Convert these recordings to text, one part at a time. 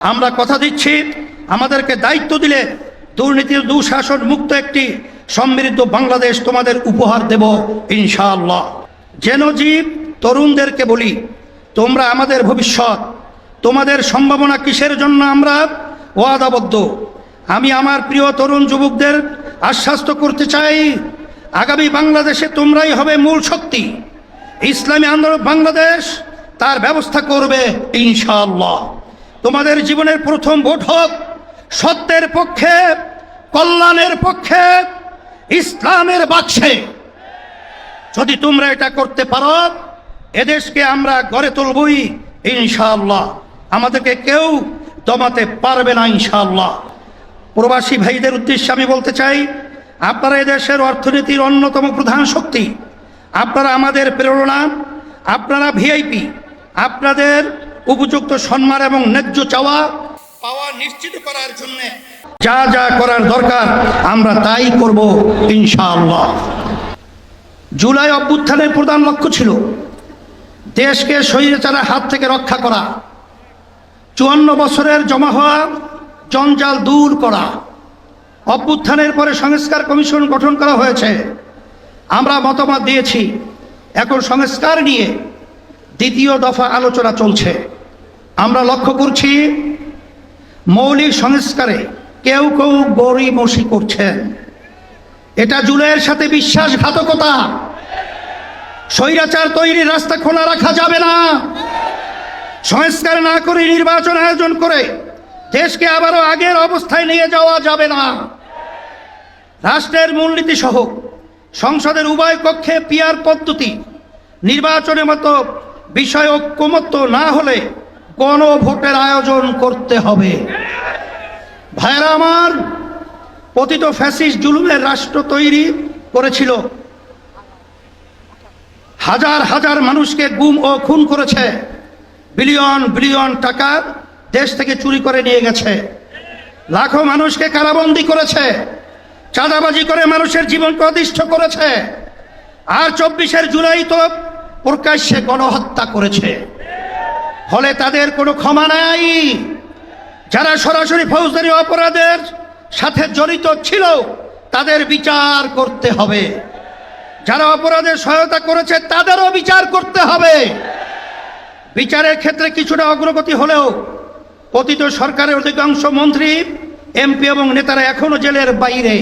আমরা কথা দিচ্ছি, আমাদেরকে দায়িত্ব দিলে দুর্নীতির দুঃশাসন মুক্ত একটি সমৃদ্ধ বাংলাদেশ তোমাদের উপহার দেব, ইনশাআল্লাহ। যেন জীব তরুণদেরকে বলি, তোমরা আমাদের ভবিষ্যৎ, তোমাদের সম্ভাবনা কিসের জন্য আমরা ওয়াদাবদ্ধ? আমি আমার প্রিয় তরুণ যুবকদের আশ্বাস্ত করতে চাই, আগামী বাংলাদেশে তোমরাই হবে মূল শক্তি। ইসলামী আন্দোলন বাংলাদেশ তার ব্যবস্থা করবে, ইনশাআল্লাহ। তোমাদের জীবনের প্রথম ভোট হোক, সত্যের পক্ষে, কল্যাণের পক্ষে, ইসলামের বাক্সে। যদি তোমরা এটা করতে পারো, এদেশকে আমরা গড়ে তুলবই, ইনশাআল্লাহ। আমাদেরকে কেউ দমাতে পারবে না, ইনশাআল্লাহ। প্রবাসী ভাইদের উদ্দেশ্যে আমি বলতে চাই, আপনারা এদেশের অর্থনীতির অন্যতম প্রধান শক্তি। আপনারা আমাদের প্রেরণা, আপনারা ভিআইপি, আপনাদের উপযুক্ত সম্মান এবং ন্যায্য চাওয়া পাওয়া নিশ্চিত করার জন্য যা যা করার দরকার আমরা তাই করব ইনশাআল্লাহ। জুলাই অভ্যুত্থানের প্রধান লক্ষ্য ছিল দেশকে স্বৈরাচারের হাত থেকে রক্ষা করা চুয়ান্ন বছরের জমা হওয়া জঞ্জাল দূর করা। অভ্যুত্থানের পরে সংস্কার কমিশন গঠন করা হয়েছে। আমরা মতামত দিয়েছি এখন সংস্কার নিয়ে দ্বিতীয় দফা আলোচনা চলছে। আমরা লক্ষ্য করছি, মৌলিক সংস্কারে কেউ কেউ গরিমসি করছেন। এটা জুলাইয়ের সাথে বিশ্বাসঘাতকতা। স্বৈরাচার তৈরির রাস্তা খোলা রাখা যাবে না। সংস্কার না করে নির্বাচন আয়োজন করে দেশকে আবারও আগের অবস্থায় নিয়ে যাওয়া যাবে না। রাষ্ট্রের মূলনীতি সহ সংসদের উভয় কক্ষে পিয়ার পদ্ধতি নির্বাচনের মতো বিষয় ঐক্যমত্য না হলে গণভোটের আয়োজন করতে হবে। ভাইরা আমার, পতিত ফ্যাসিস জুলুমের রাষ্ট্র তৈরি করেছিল। হাজার হাজার মানুষকে গুম ও খুন করেছে। বিলিয়ন বিলিয়ন টাকা দেশ থেকে চুরি করে নিয়ে গেছে। লাখো মানুষকে কারাবন্দি করেছে। চাঁদাবাজি করে মানুষের জীবনকে অতিষ্ঠ করেছে। আর চব্বিশের জুলাই তো প্রকাশ্যে গণহত্যা করেছে। ফলে তাদের কোনো ক্ষমা নাই। যারা সরাসরি ফৌজদারি অপরাধের সাথে জড়িত ছিল, তাদের বিচার করতে হবে। যারা অপরাধের সহায়তা করেছে, তাদেরও বিচার করতে হবে। বিচারের ক্ষেত্রে কিছুটা অগ্রগতি হলেও পতিত সরকারের অধিকাংশ মন্ত্রী, এমপি এবং নেতারা এখনও জেলের বাইরে।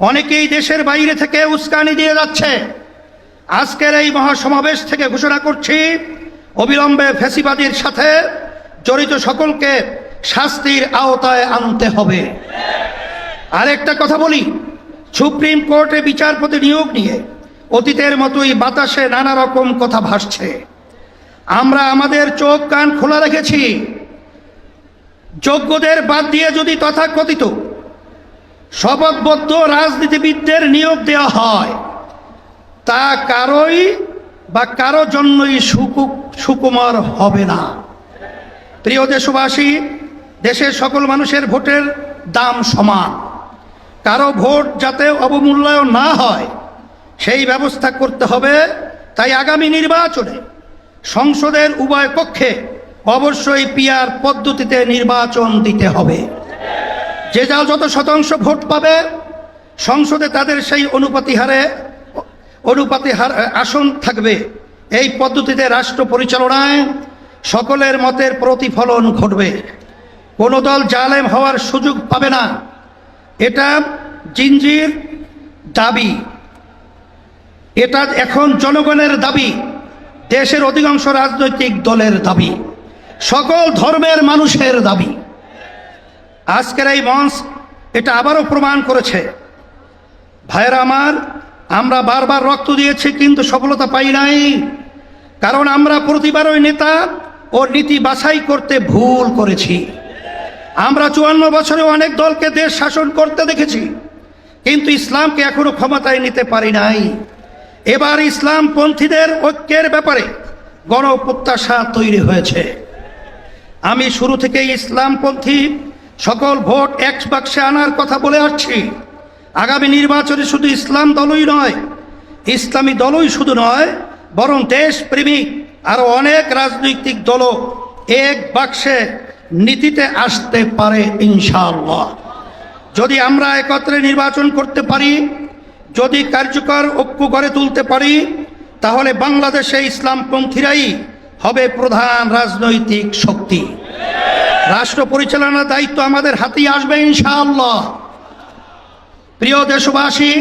অনেকেই দেশের বাইরে থেকে উস্কানি দিয়ে যাচ্ছে। আজকের এই মহাসমাবেশ থেকে ঘোষণা করছি অবিলম্বে ফ্যাসিবাদীর সাথে জড়িত সকলকে শাস্তির আওতায় আনতে হবে। আরেকটা কথা বলি, সুপ্রিম কোর্টে বিচারপতি নিয়োগ নিয়ে অতীতের মতোই বাতাসে নানা রকম কথা ভাসছে। আমরা আমাদের চোখ কান খোলা রেখেছি। যোগ্যদের বাদ দিয়ে যদি তথাকথিত শপথবদ্ধ রাজনীতিবিদদের নিয়োগ দেওয়া হয়, তা কারোই বা কারও জন্যই সুকু সুকুমার হবে না। প্রিয় দেশবাসী, দেশের সকল মানুষের ভোটের দাম সমান। কারও ভোট যাতে অবমূল্যায়ন না হয়, সেই ব্যবস্থা করতে হবে। তাই আগামী নির্বাচনে সংসদের উভয় পক্ষে অবশ্যই পিয়ার পদ্ধতিতে নির্বাচন দিতে হবে। যে যা যত শতাংশ ভোট পাবে, সংসদে তাদের সেই অনুপাতি হারে অনুপাতি আসন থাকবে। এই পদ্ধতিতে রাষ্ট্র পরিচালনায় সকলের মতের প্রতিফলন ঘটবে। কোনো দল জালেম হওয়ার সুযোগ পাবে না। এটা জিঞ্জির দাবি। এটা এখন জনগণের দাবি। দেশের অধিকাংশ রাজনৈতিক দলের দাবি। সকল ধর্মের মানুষের দাবি। আজকের এই মঞ্চ এটা আবারও প্রমাণ করেছে। ভাইয়েরা আমার আমরা বারবার রক্ত দিয়েছি, কিন্তু সফলতা পাই নাই। কারণ আমরা প্রতিবার ওই নেতা ও নীতি বাছাই করতে ভুল করেছি। আমরা চুয়ান্ন বছরে অনেক দলকে দেশ শাসন করতে দেখেছি, কিন্তু ইসলামকে এখনও ক্ষমতায় নিতে পারি নাই। এবার ইসলামপন্থীদের ঐক্যের ব্যাপারে গণপ্রত্যাশা তৈরি হয়েছে। আমি শুরু থেকে ইসলামপন্থী সকল ভোট এক বাক্সে আনার কথা বলে আসছি। আগামী নির্বাচনে শুধু ইসলাম দলই নয়, ইসলামী দলই শুধু নয়, বরং দেশপ্রেমিক আরও অনেক রাজনৈতিক দলও এক বাক্সে নীতিতে আসতে পারে ইনশাআল্লাহ। যদি আমরা একত্রে নির্বাচন করতে পারি, যদি কার্যকর ঐক্য গড়ে তুলতে পারি, তাহলে বাংলাদেশে ইসলামপন্থীরাই হবে প্রধান রাজনৈতিক শক্তি। রাষ্ট্র পরিচালনার দায়িত্ব আমাদের হাতেই আসবে ইনশাআল্লাহ। প্রিয় দেশবাসী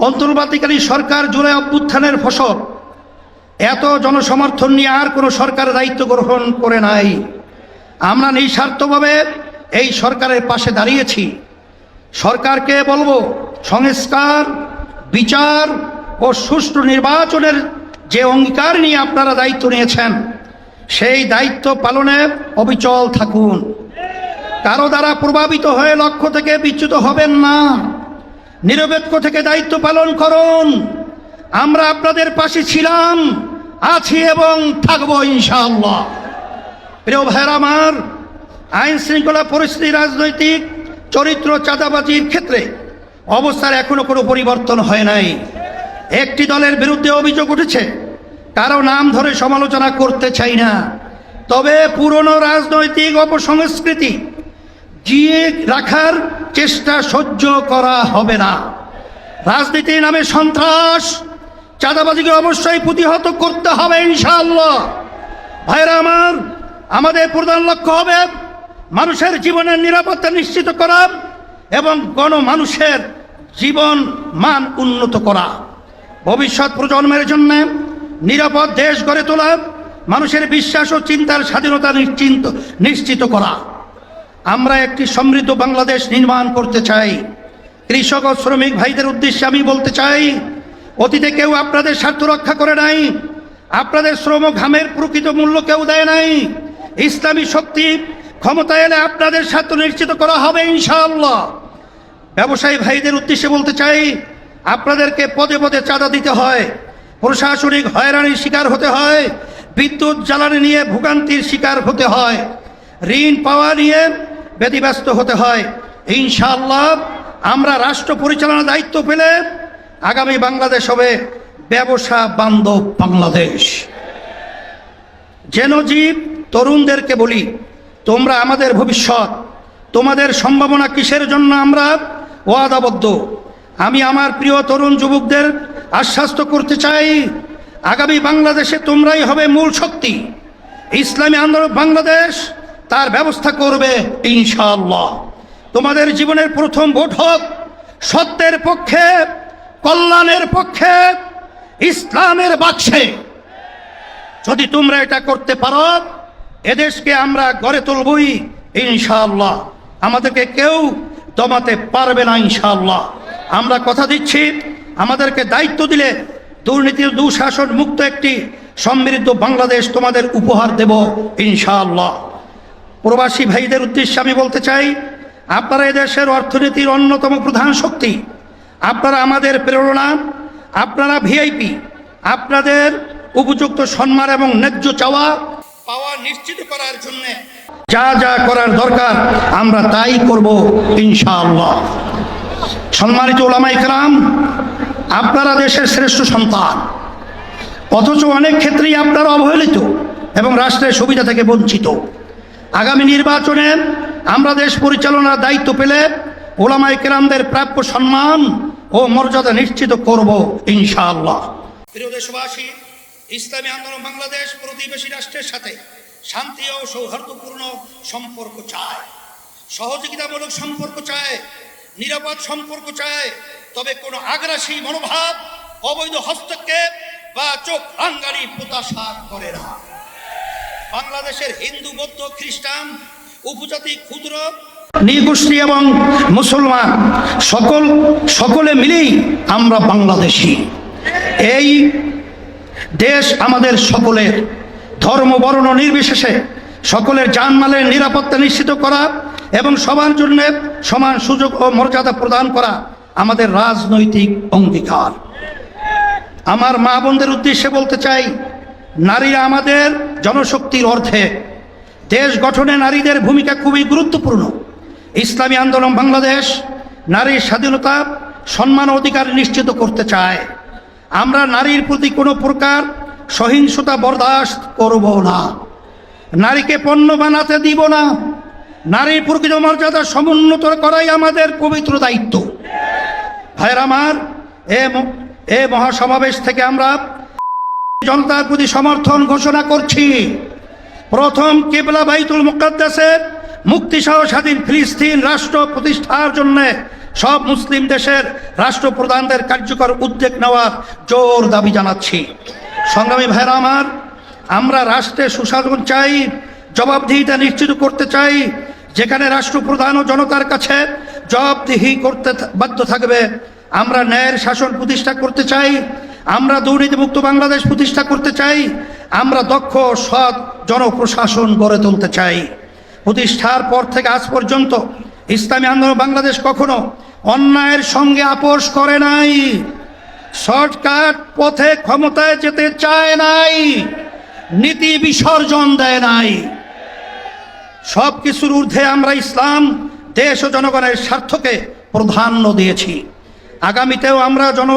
অন্তর্বর্তীকালী সরকার জুড়ে অভ্যুত্থানের ফসল, এত জনসমর্থন নিয়ে আর কোনো সরকার দায়িত্ব গ্রহণ করে নাই। আমরা নিঃস্বার্থভাবে এই সরকারের পাশে দাঁড়িয়েছি। সরকারকে বলব, সংস্কার, বিচার ও সুষ্ঠু নির্বাচনের যে অঙ্গীকার নিয়ে আপনারা দায়িত্ব নিয়েছেন, সেই দায়িত্ব পালনে অবিচল থাকুন। কারও দ্বারা প্রভাবিত হয়ে লক্ষ্য থেকে বিচ্যুত হবেন না। নিরপেক্ষ থেকে দায়িত্ব পালন করুন। আমরা আপনাদের পাশে ছিলাম, আছি এবং থাকব ইনশাআল্লাহ। প্রিয় ভাইয়ের আমার, আইন শৃঙ্খলা পরিস্থিতি রাজনৈতিক চরিত্র চাঁদাবাজির ক্ষেত্রে অবস্থার এখনও কোনো পরিবর্তন হয় নাই। একটি দলের বিরুদ্ধে অভিযোগ উঠেছে, কারও নাম ধরে সমালোচনা করতে চাই না। তবে পুরনো রাজনৈতিক অপসংস্কৃতি জিয়ে রাখার চেষ্টা সহ্য করা হবে না। রাজনীতির নামে সন্ত্রাস, চাঁদাবাজিকে অবশ্যই প্রতিহত করতে হবে ইনশাআল্লাহ। ভাইরা আমার, আমাদের প্রধান লক্ষ্য হবে মানুষের জীবনের নিরাপত্তা নিশ্চিত করা এবং গণমানুষের জীবন মান উন্নত করা। ভবিষ্যৎ প্রজন্মের জন্য নিরাপদ দেশ গড়ে তোলা, মানুষের বিশ্বাস ও চিন্তার স্বাধীনতা নিশ্চিন্ত, নিশ্চিত করা। আমরা একটি সমৃদ্ধ বাংলাদেশ নির্মাণ করতে চাই। কৃষক ও শ্রমিক ভাইদের উদ্দেশ্যে আমি বলতে চাই, অতীতে কেউ আপনাদের স্বার্থ রক্ষা করে নাই, আপনাদের শ্রম ঘামের প্রকৃত মূল্য কেউ দেয় নাই। ইসলামী শক্তি ক্ষমতা এলে আপনাদের স্বার্থ নিশ্চিত করা হবে ইনশাআল্লাহ। ব্যবসায়ী ভাইদের উদ্দেশ্যে বলতে চাই, আপনাদেরকে পদে পদে চাঁদা দিতে হয়, প্রশাসনিক হয়রানির শিকার হতে হয়, বিদ্যুৎ জ্বালানি নিয়ে ভোগান্তির শিকার হতে হয়, ঋণ পাওয়া নিয়ে ব্যতিব্যস্ত হতে হয়। ইনশাআল্লাহ আমরা রাষ্ট্র পরিচালনার দায়িত্ব পেলে আগামী বাংলাদেশ হবে ব্যবসা বান্ধব বাংলাদেশ। যেন জীব তরুণদেরকে বলি, তোমরা আমাদের ভবিষ্যৎ, তোমাদের সম্ভাবনা কিসের জন্য আমরা ওয়াদাবদ্ধ? আমি আমার প্রিয় তরুণ যুবকদের আশ্বাস্ত করতে চাই, আগামী বাংলাদেশে তোমরাই হবে মূল শক্তি। ইসলামী আন্দোলন বাংলাদেশ তার ব্যবস্থা করবে ইনশাআল্লাহ। তোমাদের জীবনের প্রথম ভোট হোক, সত্যের পক্ষে, কল্যাণের পক্ষে, ইসলামের বাক্সে। যদি তোমরা এটা করতে পারো, এদেশকে আমরা গড়ে তুলবই ইনশাআল্লাহ। আমাদেরকে কেউ দমাতে পারবে না ইনশাআল্লাহ। আমরা কথা দিচ্ছি, আমাদেরকে দায়িত্ব দিলে দুর্নীতির দুঃশাসন মুক্ত একটি সমৃদ্ধ বাংলাদেশ তোমাদের উপহার দেব ইনশাআল্লাহ। প্রবাসী ভাইদের উদ্দেশ্যে আমি বলতে চাই, আপনারা এদেশের অর্থনীতির অন্যতম প্রধান শক্তি। আপনারা আমাদের প্রেরণা, আপনারা ভিআইপি, আপনাদের উপযুক্ত সম্মান এবং ন্যায্য চাওয়া পাওয়া নিশ্চিত করার জন্য যা যা করার দরকার, আমরা তাই করব ইনশাআল্লাহ। সম্মানিত ওলামাই কালাম আপনারা দেশের শ্রেষ্ঠ সন্তান। অথচ অনেক ক্ষেত্রেই আপনারা অবহেলিত এবং রাষ্ট্রের সুবিধা থেকে বঞ্চিত। আগামী নির্বাচনে আমরা দেশ পরিচালনার দায়িত্ব পেলে ওলামাই কেরামদের প্রাপ্য সম্মান ও মর্যাদা নিশ্চিত করব, ইনশাআল্লাহ। প্রিয় দেশবাসী, ইসলামী আন্দোলন বাংলাদেশ প্রতিবেশী রাষ্ট্রের সাথে শান্তি ও সৌহার্দ্যপূর্ণ সম্পর্ক চায়। সহযোগিতামূলক সম্পর্ক চায়, নিরাপদ সম্পর্ক চায়, তবে কোনো আগ্রাসী মনোভাব, অবৈধ হস্তক্ষেপ বা চোখ রাঙ্গারি প্রত্যাশা করে না। বাংলাদেশের হিন্দু, বৌদ্ধ, খ্রিস্টান, উপজাতি, ক্ষুদ্র, নৃগোষ্ঠী এবং মুসলমান সকল, সকলে মিলেই আমরা বাংলাদেশি। এই দেশ আমাদের সকলের ধর্ম, বর্ণ নির্বিশেষে সকলের জানমালের নিরাপত্তা নিশ্চিত করা এবং সবার জন্য সমান সুযোগ ও মর্যাদা প্রদান করা আমাদের রাজনৈতিক অঙ্গীকার। আমার মা বোনদের উদ্দেশ্যে বলতে চাই নারীরা আমাদের জনশক্তির অর্ধে। দেশ গঠনে নারীদের ভূমিকা খুবই গুরুত্বপূর্ণ। ইসলামী আন্দোলন বাংলাদেশ নারীর স্বাধীনতা, সম্মান অধিকার নিশ্চিত করতে চায়। আমরা নারীর প্রতি কোনো প্রকার সহিংসতা বরদাস্ত করব না। নারীকে পণ্য বানাতে দিব না। নারীর প্রকৃত মর্যাদা সমুন্নত করাই আমাদের পবিত্র দায়িত্ব। ভাইয়ের আমার, এ মহাসমাবেশ থেকে আমরা জনতার প্রতি সমর্থন ঘোষণা করছি। প্রথম কেবলা বাইতুল মুকাদ্দাসের মুক্তি সহ স্বাধীন ফিলিস্তিন রাষ্ট্র প্রতিষ্ঠার জন্য সব মুসলিম দেশের রাষ্ট্রপ্রধানদের কার্যকর উদ্যোগ নেওয়ার জোর দাবি জানাচ্ছি। সংগ্রামী ভাইরা আমার, আমরা রাষ্ট্রে সুশাসন চাই, জবাবদিহিতা নিশ্চিত করতে চাই, যেখানে রাষ্ট্রপ্রধান ও জনতার কাছে জবাবদিহি করতে বাধ্য থাকবে। আমরা ন্যায়ের শাসন প্রতিষ্ঠা করতে চাই আমরা দুর্নীতিমুক্ত বাংলাদেশ প্রতিষ্ঠা করতে চাই, আমরা দক্ষ, সৎ জনপ্রশাসন গড়ে তুলতে চাই। প্রতিষ্ঠার পর থেকে আজ পর্যন্ত ইসলামী আন্দোলন বাংলাদেশ কখনো অন্যায়ের সঙ্গে আপোষ করে নাই। শর্টকাট পথে ক্ষমতায় যেতে চায় নাই, নীতি বিসর্জন দেয় নাই। সব কিছুর ঊর্ধ্বে আমরা ইসলাম, দেশ ও জনগণের স্বার্থকে প্রাধান্য দিয়েছি। আগামীতেও আমরা জন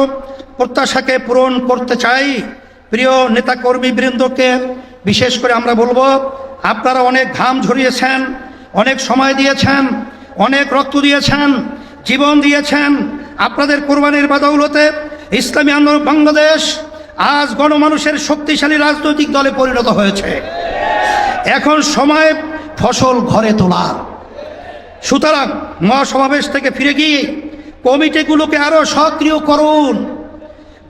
প্রত্যাশাকে পূরণ করতে চাই। প্রিয় নেতাকর্মী বৃন্দকে, বিশেষ করে আমরা বলব, আপনারা অনেক ঘাম ঝরিয়েছেন, অনেক সময় দিয়েছেন, অনেক রক্ত দিয়েছেন, জীবন দিয়েছেন। আপনাদের কোরবানির বাদৌলতে ইসলামী আন্দোলন বাংলাদেশ আজ গণমানুষের শক্তিশালী রাজনৈতিক দলে পরিণত হয়েছে। এখন সময় ফসল ঘরে তোলার। সুতরাং মহাসমাবেশ থেকে ফিরে গিয়ে কমিটিগুলোকে আরও সক্রিয় করুন।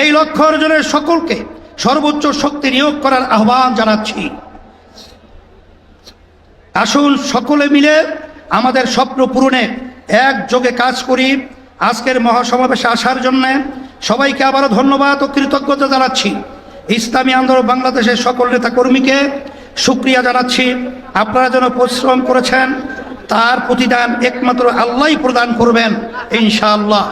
এই লক্ষ্য অর্জনের সকলকে সর্বোচ্চ শক্তি নিয়োগ করার আহ্বান জানাচ্ছি। আসুন সকলে মিলে আমাদের স্বপ্ন পূরণে একযোগে কাজ করি। আজকের মহাসমাবেশে আসার জন্য সবাইকে আবারও ধন্যবাদ ও কৃতজ্ঞতা জানাচ্ছি। ইসলামী আন্দোলন বাংলাদেশের সকল নেতাকর্মীকে সুক্রিয়া জানাচ্ছি। আপনারা যেন পরিশ্রম করেছেন, তার প্রতিদান একমাত্র আল্লাহই প্রদান করবেন, ইনশাআল্লাহ।